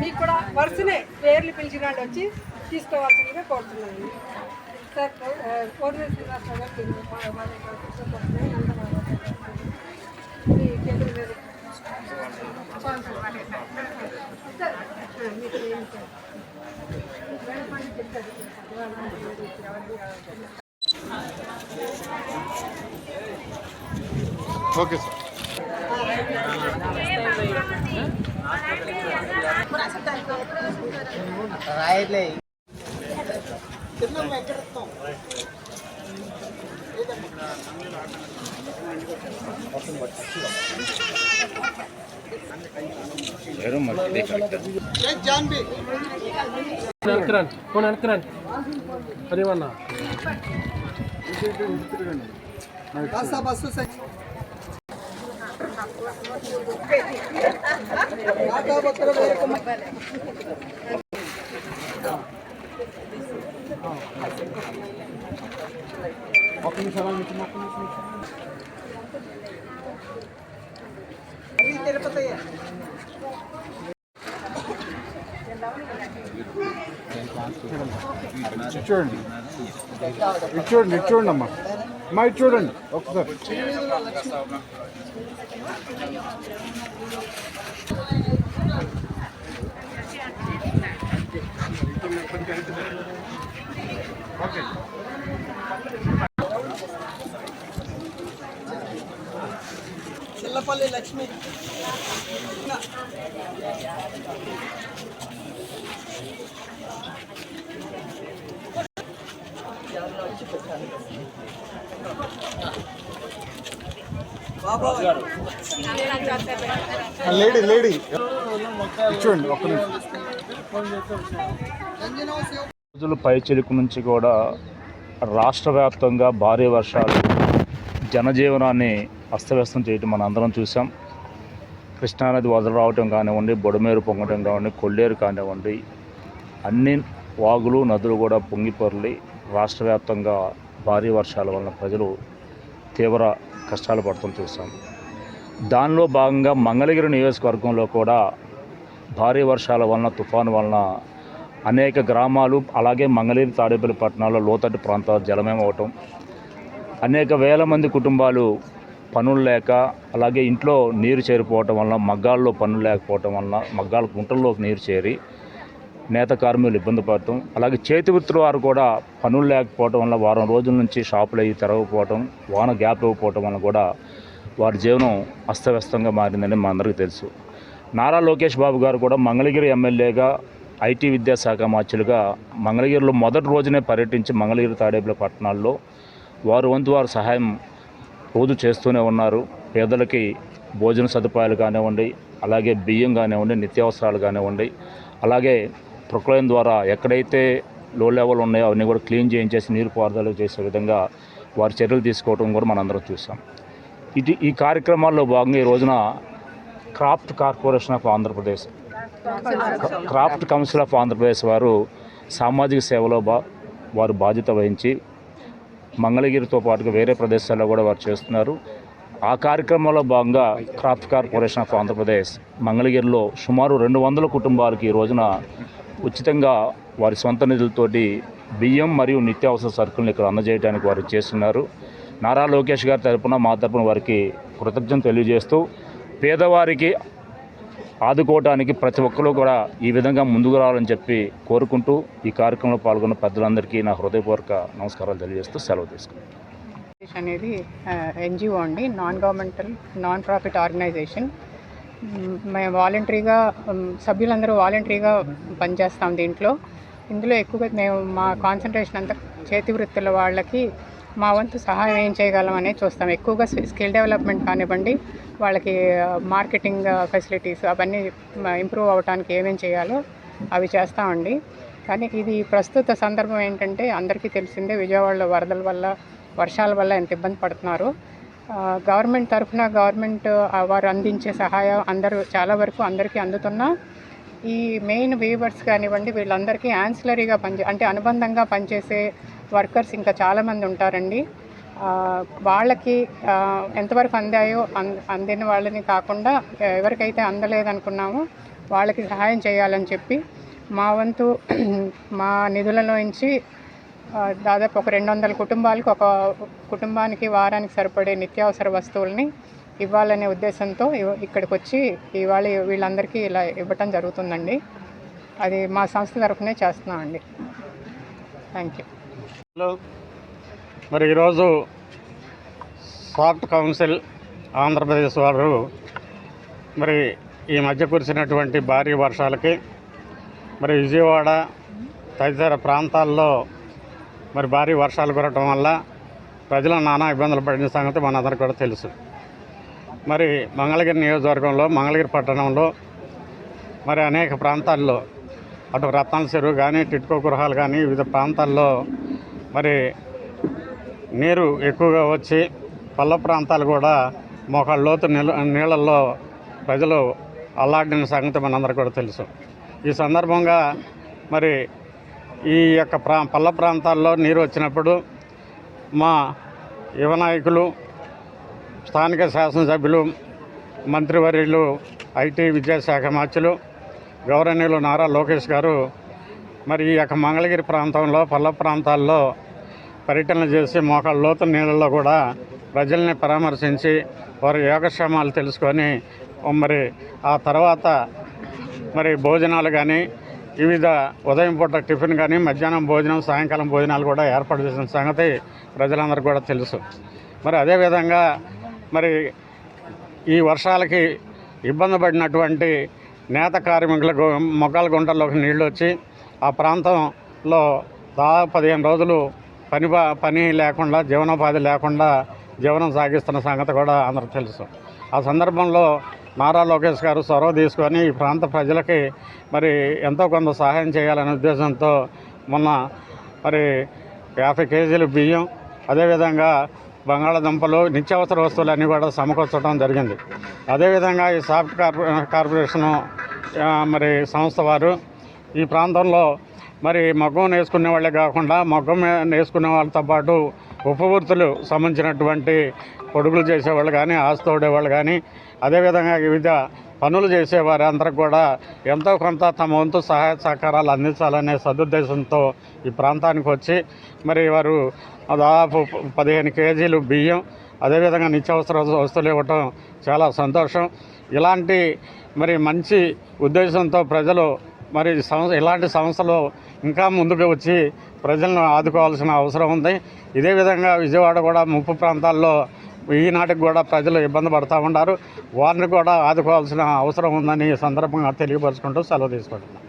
మీకు కూడా వరుసనే పేర్లు పిలిచిన వాళ్ళు వచ్చి తీసుకోవాల్సిందిగా కోరుతున్నాను. సార్ కోఆర్డినేటర్ శ్రీనివాసరావు గారు దీన్ని మా- మా దగ్గర కూర్చోబెట్టుకుని అందరూ మీ చేతుల మీద సార్, ఆ, మీకు ఏం sir? Aklını çalan bütün aklını Bir tarafa sayı. Return. Return, return ama. My children. Okudar. Thank you. Chillapalli Lakshmi. Lady lady. చూడండి ఒక్క నిమిషం. రోజుల పైచిలుకు నుంచి కూడా రాష్ట్ర వ్యాప్తంగా భారీ వర్షాలు జనజీవనాన్ని అస్తవ్యస్తం చేయటం మనం అందరం చూసాం కృష్ణానది వదలు రావటం కానివ్వండి బొడమేరు పొంగటం కానివ్వండి కొల్లేరు కానివ్వండి అన్ని వాగులు నదులు కూడా పొంగిపొరలి రాష్ట్ర వ్యాప్తంగా భారీ వర్షాల వలన ప్రజలు తీవ్ర కష్టాలు పడటం చూసాం దానిలో భాగంగా మంగళగిరి నియోజకవర్గంలో కూడా భారీ వర్షాల వలన తుఫాను వలన అనేక గ్రామాలు అలాగే మంగళగిరి తాడేపల్లి పట్టణాల్లో లోతట్టు ప్రాంతాలు జలమయమవటం అనేక వేల మంది కుటుంబాలు పనులు లేక అలాగే ఇంట్లో నీరు చేరిపోవటం వలన మగ్గాల్లో పనులు లేకపోవటం వలన మగ్గాల గుంటల్లోకి నీరు చేరి నేత కార్మికులు ఇబ్బంది పడటం. అలాగే చేతి వృత్తుల వారు కూడా పనులు లేకపోవటం వల్ల వారం రోజుల నుంచి షాపులు అయ్యి తెరవకపోవటం వాన గ్యాప్ ఇవ్వకపోవటం వల్ల కూడా వారి జీవనం అస్తవ్యస్తంగా మారిందని మా అందరికీ తెలుసు. నారా లోకేష్ బాబు గారు కూడా మంగళగిరి ఎమ్మెల్యేగా ఐటీ విద్యాశాఖ మార్చులుగా మంగళగిరిలో మొదటి రోజునే పర్యటించి మంగళగిరి తాడేపుల పట్టణాల్లో వారు వంతు వారు సహాయం రోజు చేస్తూనే ఉన్నారు. పేదలకి భోజన సదుపాయాలు కానివ్వండి అలాగే బియ్యం కానివ్వండి నిత్యావసరాలు కానివ్వండి అలాగే ప్రొక్లైన్ ద్వారా ఎక్కడైతే లో లెవెల్ ఉన్నాయో అవన్నీ కూడా క్లీన్ చేయించేసి నీరు పారుదల చేసే విధంగా వారి చర్యలు తీసుకోవడం కూడా మనందరం చూసాం ఇది ఈ కార్యక్రమాల్లో భాగంగా ఈ రోజున craft corporation of Andhra Pradesh craft council of Andhra Pradesh వారు సామాజిక సేవలో బా వారు బాధ్యత వహించి మంగళగిరితో పాటుగా వేరే ప్రదేశాల్లో కూడా వారు చేస్తున్నారు. ఆ కార్యక్రమంలో భాగంగా క్రాఫ్ట్ కార్పొరేషన్ ఆఫ్ ఆంధ్రప్రదేశ్ మంగళగిరిలో సుమారు రెండు వందల కుటుంబాలకి ఈ రోజున ఉచితంగా వారి సొంత నిధులతోటి బియ్యం మరియు నిత్యావసర సరుకులను ఇక్కడ అందజేయడానికి వారు చేస్తున్నారు. నారా లోకేష్ గారి తరపున మా తరపున వారికి కృతజ్ఞత తెలియజేస్తూ పేదవారికి ఆదుకోవడానికి ప్రతి ఒక్కరూ కూడా ఈ విధంగా ముందుకు రావాలని చెప్పి కోరుకుంటూ ఈ కార్యక్రమంలో పాల్గొన్న పెద్దలందరికీ నా హృదయపూర్వక నమస్కారాలు తెలియజేస్తూ సెలవు తీసుకున్నాను అనేది ఎన్జిఓ అండి non governmental non profit organization మేము వాలంటరీగా సభ్యులందరూ వాలంటరీగా పనిచేస్తాం దీంట్లో. ఇందులో ఎక్కువగా మేము మా కాన్సన్ట్రేషన్ అంతా చేతి వృత్తుల వాళ్ళకి మా వంతు సహాయం ఏం చేయగలం అనేది చూస్తాం. ఎక్కువగా స్కిల్ డెవలప్మెంట్ కానివ్వండి వాళ్ళకి మార్కెటింగ్ ఫెసిలిటీస్ అవన్నీ ఇంప్రూవ్ అవడానికి ఏమేం చేయాలో అవి చేస్తామండి కానీ ఇది ప్రస్తుత సందర్భం ఏంటంటే అందరికీ తెలిసిందే విజయవాడలో వరదల వల్ల వర్షాల వల్ల ఎంత ఇబ్బంది పడుతున్నారు. గవర్నమెంట్ తరఫున గవర్నమెంట్ వారు అందించే సహాయం అందరూ చాలా వరకు అందరికీ అందుతున్నా ఈ మెయిన్ వీవర్స్ కానివ్వండి వీళ్ళందరికీ యాన్సిలరీగా పనిచే అంటే అనుబంధంగా పనిచేసే వర్కర్స్ ఇంకా చాలామంది ఉంటారండి. వాళ్ళకి ఎంతవరకు అందాయో అం- అందిన వాళ్ళని కాకుండా ఎవరికైతే అందలేదనుకున్నామో వాళ్ళకి సహాయం చేయాలని చెప్పి మా వంతు మా నిధులలో నుంచి దాదాపు ఒక రెండు వందల కుటుంబాలకు ఒక కుటుంబానికి వారానికి సరిపడే నిత్యావసర వస్తువుల్ని ఇవ్వాలనే ఉద్దేశంతో ఇక్కడికి వచ్చి ఇవాళ వీళ్ళందరికీ ఇలా ఇవ్వటం జరుగుతుందండి. అది మా సంస్థ తరఫునే చేస్తున్నామండి థ్యాంక్ యూ. హలో. మరి ఈరోజు సాఫ్ట్ కౌన్సిల్ ఆంధ్రప్రదేశ్ వారు మరి ఈ మధ్య కురిసినటువంటి భారీ వర్షాలకి మరి విజయవాడ తదితర ప్రాంతాల్లో మరి భారీ వర్షాలు కురవటం వల్ల ప్రజలు నానా ఇబ్బందులు పడిన సంగతి మనందరికీ కూడా తెలుసు. మరి మంగళగిరి నియోజకవర్గంలో మంగళగిరి పట్టణంలో మరి అనేక ప్రాంతాల్లో అటు రత్నాల చెరువు కానీ టిట్కో గృహాలు కానీ వివిధ ప్రాంతాల్లో మరి నీరు ఎక్కువగా వచ్చి పల్ల ప్రాంతాలు కూడా మోకాళ్ళ లోతు నీళ్ళల్లో ప్రజలు అల్లాడిన సంగతి మనందరికీ కూడా తెలుసు. ఈ సందర్భంగా మరి ఈ యొక్క ప్రా పల్ల ప్రాంతాల్లో నీరు వచ్చినప్పుడు మా యువ నాయకులు స్థానిక శాసనసభ్యులు మంత్రివర్యులు ఐటీ విద్యాశాఖ మంత్రులు గౌరవనీయులు నారా లోకేష్ గారు మరి ఈ యొక్క మంగళగిరి ప్రాంతంలో పల్ల ప్రాంతాల్లో పర్యటన చేసి మోకాళ్ళ లోతు నీళ్ళల్లో కూడా ప్రజల్ని పరామర్శించి వారి యోగక్షేమాలు తెలుసుకొని మరి ఆ తర్వాత మరి భోజనాలు కానీ వివిధ ఉదయం పూట టిఫిన్ కానీ మధ్యాహ్నం భోజనం సాయంకాలం భోజనాలు కూడా ఏర్పాటు చేసిన సంగతి ప్రజలందరికీ కూడా తెలుసు. మరి అదేవిధంగా మరి ఈ వర్షాలకి ఇబ్బంది పడినటువంటి నేత కార్మికులకు మొక్కల గుంటల్లోకి నీళ్ళు వచ్చి ఆ ప్రాంతంలో దాదాపు పదిహేను రోజులు పని పని లేకుండా జీవనోపాధి లేకుండా జీవనం సాగిస్తున్న సంగతి కూడా అందరికి తెలుసు. ఆ సందర్భంలో నారా లోకేష్ గారు చొరవ తీసుకొని ఈ ప్రాంత ప్రజలకి మరి ఎంతో కొంత సహాయం చేయాలనే ఉద్దేశంతో మొన్న మరి యాభై కేజీలు బియ్యం అదేవిధంగా బంగాళాదుంపలు నిత్యావసర వస్తువులు అన్నీ కూడా సమకూర్చడం జరిగింది. అదేవిధంగా ఈ సాఫ్ట్ కార్పొ కార్పొరేషను మరి సంస్థ వారు ఈ ప్రాంతంలో మరి మగ్గం నేసుకునే వాళ్ళే కాకుండా మగ్గం నేసుకునే వాళ్ళతో పాటు ఉపవృత్తులు సంబంధించినటువంటి పొడుగులు చేసేవాళ్ళు కానీ ఆస్తి తోడేవాళ్ళు కానీ అదేవిధంగా వివిధ పనులు చేసేవారు కూడా ఎంతో కొంత తమ వంతు సహాయ సహకారాలు అందించాలనే సదుద్దేశంతో ఈ ప్రాంతానికి వచ్చి మరి వారు దాదాపు పదిహేను కేజీలు బియ్యం అదేవిధంగా నిత్యావసర వస్తువులు ఇవ్వటం చాలా సంతోషం. ఇలాంటి మరి మంచి ఉద్దేశంతో ప్రజలు మరి సంస్థ ఇలాంటి సంస్థలు ఇంకా ముందుకు వచ్చి ప్రజలను ఆదుకోవాల్సిన అవసరం ఉంది. ఇదే విధంగా విజయవాడ కూడా ముప్పు ప్రాంతాల్లో ఈనాటికి కూడా ప్రజలు ఇబ్బంది పడుతూ ఉన్నారు. వారిని కూడా ఆదుకోవాల్సిన అవసరం ఉందని సందర్భంగా తెలియపరుచుకుంటూ సెలవు తీసుకుంటున్నాను